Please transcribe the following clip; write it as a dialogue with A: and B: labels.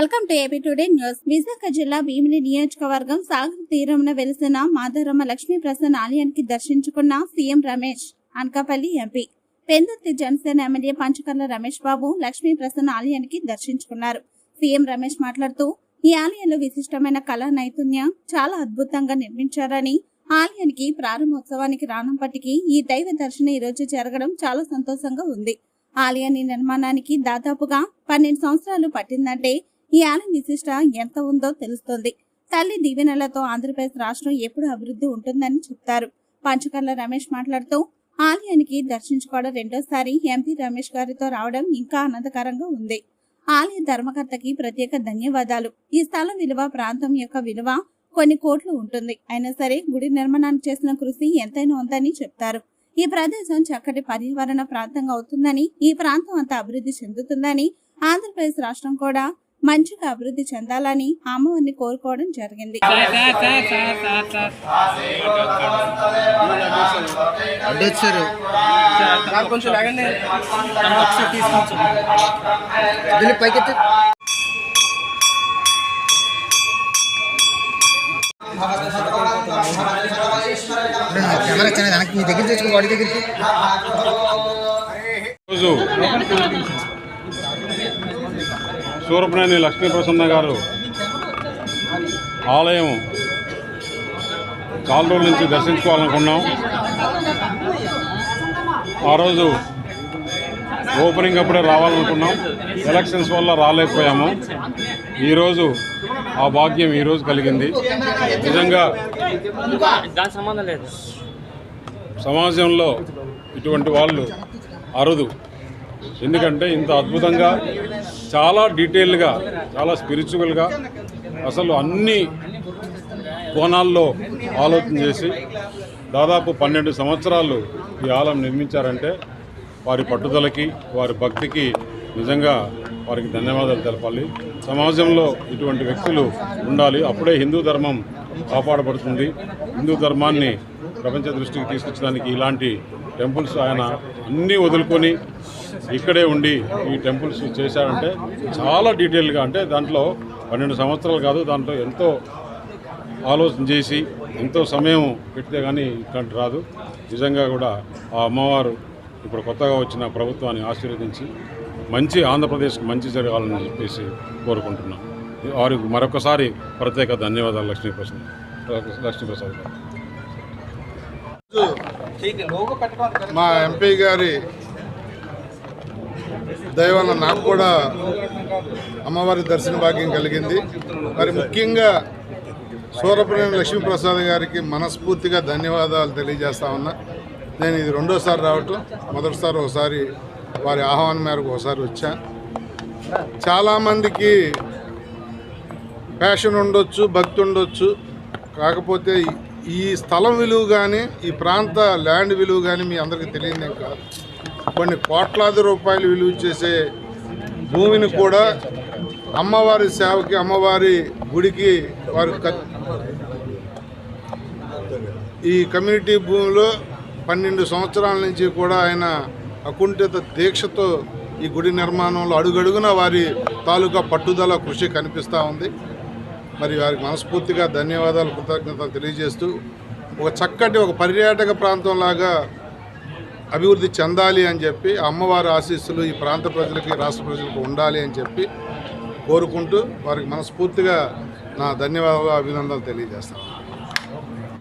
A: Welcome to AP today news. Visakha జిల్లా భీమిని నియోజకవర్గం సాగర్ తీరంన వెలిసిన మాధవరమ్మ లక్ష్మీ ప్రసన్న ఆలయానికి దర్శించుకున్న CM Ramesh Anakapalli MP. Penduruthi Janasena MLA Panchakarla Ramesh Babu Lakshmi Prasanna ఆలయానికి దర్శించుకున్నారు. సీఎం రమేష్ మాట్లాడుతూ ఈ ఆలయంలో విశిష్టమైన కళా నైపుణ్యం చాలా అద్భుతంగా నిర్మించారని ఆలయానికి ప్రారంభోత్సవానికి రానప్పటికీ ఈ దైవ దర్శనం ఈ రోజు జరగడం చాలా సంతోషంగా ఉంది. ఆలయాన్ని నిర్మాణానికి దాదాపుగా పన్నెండు సంవత్సరాలు పట్టిందంటే ఈ ఆలయం విశిష్ట ఎంత ఉందో తెలుస్తోంది. తల్లి దీవెనలతో ఆంధ్రప్రదేశ్ రాష్ట్రం ఎప్పుడు అభివృద్ధి ఉంటుందని చెప్తారు. పంచకర్ల రమేష్ మాట్లాడుతూ ఆలయానికి దర్శించుకోవడం రెండోసారి ఎంపీ రమేష్ గారితో రావడం ఇంకా ఆనందకరంగా ఉంది. ఆలయ ధర్మకర్తకి ప్రత్యేక ధన్యవాదాలు. ఈ స్థలం విలువ ప్రాంతం యొక్క విలువ కొన్ని కోట్లు ఉంటుంది. అయినా సరే గుడి నిర్మాణానికి చేసిన కృషి ఎంతైనా ఉందని చెప్తారు. ఈ ప్రదేశం చక్కటి పర్యావరణ ప్రాంతంగా అవుతుందని ఈ ప్రాంతం అంతా అభివృద్ధి చెందుతుందని ఆంధ్రప్రదేశ్ రాష్ట్రం కూడా మంచిగా అభివృద్ధి చెందాలని అమ్మవారిని కోరుకోవడం జరిగింది.
B: కెమెరా వెనక్కి మీ దగ్గర తెచ్చుకో వాడి దగ్గరికి.
C: సూరపనేని లక్ష్మీ ప్రసన్న గారు ఆలయం చాలా రోజుల నుంచి దర్శించుకోవాలనుకున్నాం. ఆ రోజు ఓపెనింగ్ అప్పుడే రావాలనుకున్నాం. ఎలక్షన్స్ వల్ల రాలేకపోయాము. ఈరోజు ఆ భాగ్యం ఈరోజు కలిగింది. నిజంగా సమాజంలో ఇటువంటి వాళ్ళు అరుదు. ఎందుకంటే ఇంత అద్భుతంగా చాలా డీటెయిల్గా చాలా స్పిరిచువల్గా అసలు అన్ని కోణాల్లో ఆలోచన చేసి దాదాపు పన్నెండు సంవత్సరాలు ఈ ఆలయం నిర్మించారంటే వారి పట్టుదలకి వారి భక్తికి నిజంగా వారికి ధన్యవాదాలు తెలపాలి. సమాజంలో ఇటువంటి వ్యక్తులు ఉండాలి. అప్పుడే హిందూ ధర్మం కాపాడబడుతుంది. హిందూ ధర్మాన్ని ప్రపంచ దృష్టికి తీసుకొచ్చడానికి ఇలాంటి టెంపుల్స్ ఆయన అన్నీ వదులుకొని ఇక్కడే ఉండి ఈ టెంపుల్స్ చేశారంటే చాలా డీటెయిల్గా అంటే దాంట్లో పన్నెండు సంవత్సరాలు కాదు దాంట్లో ఎంతో ఆలోచన చేసి ఎంతో సమయం పెడితే కానీ ఇట్లాంటి రాదు. నిజంగా కూడా ఆ అమ్మవారు ఇప్పుడు కొత్తగా వచ్చిన ప్రభుత్వాన్ని ఆశీర్వదించి మంచి ఆంధ్రప్రదేశ్కి మంచి జరగాలని చెప్పేసి కోరుకుంటున్నాం. వారికి మరొకసారి ప్రత్యేక ధన్యవాదాలు లక్ష్మీప్రసాద్ లక్ష్మీప్రసాద్ గారు.
D: మా ఎంపీ గారి దయవల్ల నాకు కూడా అమ్మవారి దర్శన భాగ్యం కలిగింది. మరి ముఖ్యంగా సూరప్రేమి లక్ష్మీప్రసాద్ గారికి మనస్ఫూర్తిగా ధన్యవాదాలు తెలియజేస్తా ఉన్నా. నేను ఇది రెండోసారి రావటం మొదటిసారి ఒకసారి వారి ఆహ్వానం మేరకు ఒకసారి వచ్చా. చాలామందికి ప్యాషన్ ఉండొచ్చు భక్తి ఉండొచ్చు. కాకపోతే ఈ- స్థలం విలువ కానీ ఈ ప్రాంత ల్యాండ్ విలువ కానీ మీ అందరికీ తెలియదే కాదు. కొన్ని కోట్లాది రూపాయలు విలువ చేసే భూమిని కూడా అమ్మవారి సేవకి అమ్మవారి గుడికి వారు ఈ కమ్యూనిటీ భూమిలో పన్నెండు సంవత్సరాల నుంచి కూడా ఆయన అకుంఠిత దీక్షతో ఈ గుడి నిర్మాణంలో అడుగడుగున వారి తాలూకా పట్టుదల కృషి కనిపిస్తూ ఉంది. మరి వారికి మనస్ఫూర్తిగా ధన్యవాదాలు కృతజ్ఞతలు తెలియజేస్తూ ఒక చక్కటి ఒక పర్యాటక ప్రాంతంలాగా అభివృద్ధి చెందాలి అని చెప్పి అమ్మవారి ఆశీస్సులు ఈ ప్రాంత ప్రజలకి రాష్ట్ర ప్రజలకు ఉండాలి అని చెప్పి కోరుకుంటూ వారికి మనస్ఫూర్తిగా నా ధన్యవాదాలు అభినందనలు తెలియజేస్తాను.